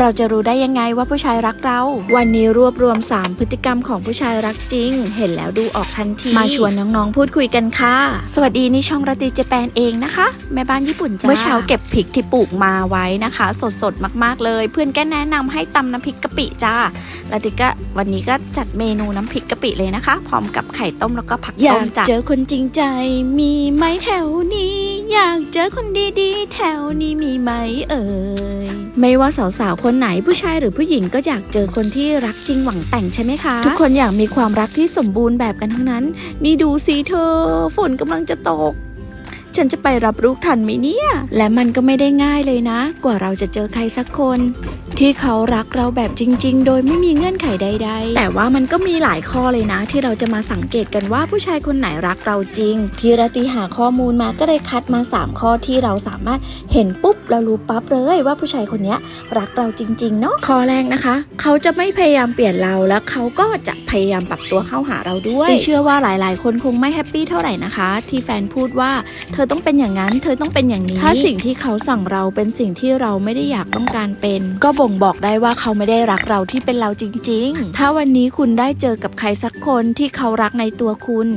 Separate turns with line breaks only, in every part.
เราจะรู้ได้ยังไงว่าผู้ชายรักเรา วันนี้รวบรวม 3 พฤติกรรมของผู้ชายรักจริง เห็นแล้วดูออกทันที มาชวนน้องๆพูดคุยกันค่ะ สวัสดีนี่ช่องราตรีเจแปนเองนะคะ แม่บ้านญี่ปุ่นจ้าเมื่อเช้าเก็บพริกที่ปลูกมาไว้นะคะ สดๆมากๆเลย เพื่อนแกแนะนำให้ตำน้ำพริกกะปิจ้าราตรีก็วันนี้ก็จัดเมนูน้ำพริกกะปิเลยนะคะ พร้อมกับไข่ต้มแล้วก็ผักต้มจ้าเจอคนจริงใจ มีไหมแถวนี้ อยากเจอคนดีๆ แถวนี้มีไหมเอ่ยไม่ว่าสาวๆ คนไหนผู้ชายหรือผู้หญิงก็อยากเจอคนที่รักจริงหวังแต่งใช่ไหมคะ ทุกคนอยากมีความรักที่สมบูรณ์แบบกันทั้งนั้น นี่ดูสิเธอ ฝนกำลังจะตก ฉันจะไปรับลูกทันไหมเนี่ย และมันก็ไม่ได้ง่ายเลยนะ กว่าเราจะเจอใครสักคน ที่เขารักเราแบบจริง ๆ โดยไม่มีเงื่อนไขใด ๆ แต่ว่ามันก็มีหลายข้อเลยนะ ที่เราจะมาสังเกตกันว่าผู้ชายคนไหนรักเราจริง ทีราตรีหาข้อมูลมาก็เลยคัดมา 3 ข้อที่เราสามารถเห็นปุ๊บเรารู้ปั๊บเลยว่าผู้ชายคนนี้รักเราจริง ๆ เนาะข้อแรกนะคะ เขาจะไม่พยายามเปลี่ยนเราแล้วเขาก็จะพยายามปรับตัวเข้าหาเราด้วยเชื่อว่าหลาย ๆ คนคงไม่แฮปปี้เท่าไหร่นะคะ ที่แฟนพูดว่า เธอต้องเป็นอย่างนั้น เธอต้องเป็นอย่างนี้ ถ้าสิ่งที่เขาสั่งเราเป็นสิ่งที่เราไม่ได้อยากต้องการเป็น ก็บ่งบอกได้ว่าเขาไม่ได้รักเราที่เป็นเราจริง ๆ ถ้าวันนี้คุณได้เจอกับใครสักคนที่เขารักในตัวคุณ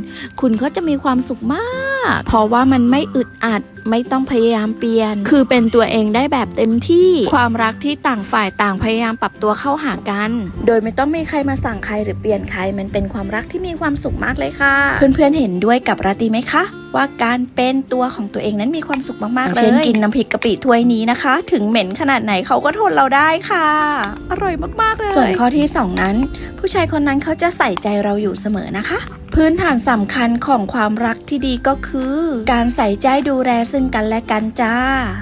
คุณก็จะมีความสุขมาก เพราะว่ามันไม่อึดอัดไม่ต้องพยายามเปลี่ยน คือเป็นตัวเองได้แบบเต็มที่ ความรักที่ต่างฝ่ายต่างพยายามปรับตัวเข้าหากัน โดยไม่ต้องมีใครมาสั่งใครหรือเปลี่ยนใคร มันเป็นความรักที่มีความสุขมากเลยค่ะ เพื่อนๆเห็นด้วยกับราตรีไหมคะ ว่าการเป็นตัวของตัวเองนั้นมีความสุขมาก ๆ เลยเช่นกินน้ำพริกกะปิถ้วยนี้นะคะ ถึงเหม็นขนาดไหนเขาก็ทนเราได้ค่ะ อร่อยมาก ๆ เลย ส่วนข้อที่สองนั้น ผู้ชายคนนั้นเขาจะใส่ใจเราอยู่เสมอนะคะ พื้นฐานสำคัญของความรักที่ดีก็คือ การใส่ใจดูแลซึ่งกันและกันจ้า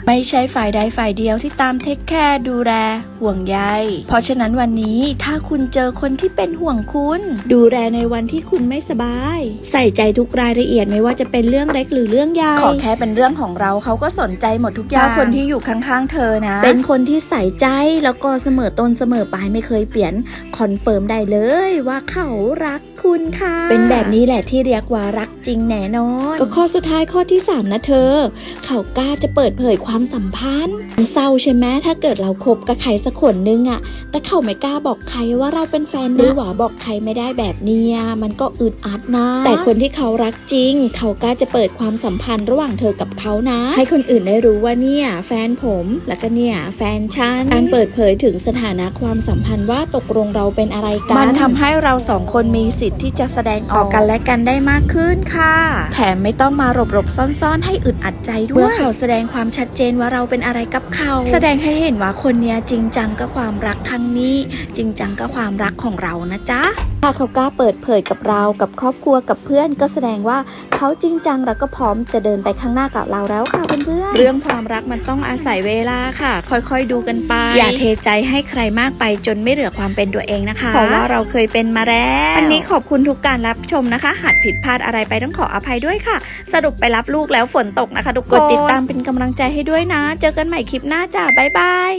ไม่ใช่ฝ่ายใดฝ่ายเดียวที่ตามเทคแคร์ดูแลห่วงใย เพราะฉะนั้นวันนี้ถ้าคุณเจอคนที่เป็นห่วงคุณ ดูแลในวันที่คุณไม่สบาย ใส่ใจทุกรายละเอียดไม่ว่าจะเป็นเรื่องเล็กหรือเรื่องใหญ่ขอแค่เป็นเรื่องของเราเขาก็สนใจหมดทุกอย่างคนที่อยู่ข้างๆเธอนะ เป็นคนที่ใส่ใจแล้วก็เสมอต้นเสมอปลายไม่เคยเปลี่ยนคอนเฟิร์มได้เลยว่าเขารักคุณค่ะเป็นแบบนี้แหละที่เรียกว่ารักจริงแน่นอน ก็ข้อสุดท้ายข้อที่ 3 นะเธอ เขากล้าจะเปิดเผยความสัมพันธ์มันเศร้าใช่ไหมถ้าเกิดเราคบกับใครสักคนนึงอะแต่เขาไม่กล้าบอกใครว่าเราเป็นแฟนนะหรือว่าบอกใครไม่ได้แบบเนี้ยมันก็อึดอัดนะ แต่คนที่เขารักจริง เขากล้าจะเปิดความสัมพันธ์ระหว่างเธอกับเขานะ ให้คนอื่นได้รู้ว่าเนี่ยแฟนผมแล้วก็เนี่ยแฟนฉันการเปิดเผยถึงสถานะความสัมพันธ์ว่าตกลงเราเป็นอะไรกันมันทำให้เราสองคนมีสิทธิ์ที่จะแสดงออกกันและกันได้มากขึ้นค่ะ แถมไม่ต้องมาหลบหลบซ่อนๆ ให้อึดอัดใจด้วยเมื่อเขาแสดงความชัดเจนว่าเราเป็นอะไรกับเขา แสดงให้เห็นว่าคนเนี้ยจริงจังกับความรักครั้งนี้ จริงจังกับความรักของเรานะจ๊ะ ถ้าเขากล้าเปิดเผยกับเรากับครอบครัวกับเพื่อนก็แสดงว่าเขาจริงจังแล้วก็พร้อมจะเดินไปข้างหน้ากับเราแล้วค่ะเพื่อนๆเรื่องความรักมันต้องอาศัยเวลาค่ะ ค่อยๆดูกันไป อย่าเทใจให้ใครมากไปจนไม่เหลือความเป็นตัวเองนะคะเพราะว่าเราเคยเป็นมาแล้ววันนี้ขอบคุณทุกการรับชมนะคะ หากผิดพลาดอะไรไปต้องขออภัยด้วยค่ะ สรุปไปรับลูกแล้วฝนตกนะคะทุกคนกดติดตามเป็นกำลังใจให้ด้วยนะ เจอกันใหม่คลิปหน้าจ้าบ๊ายบาย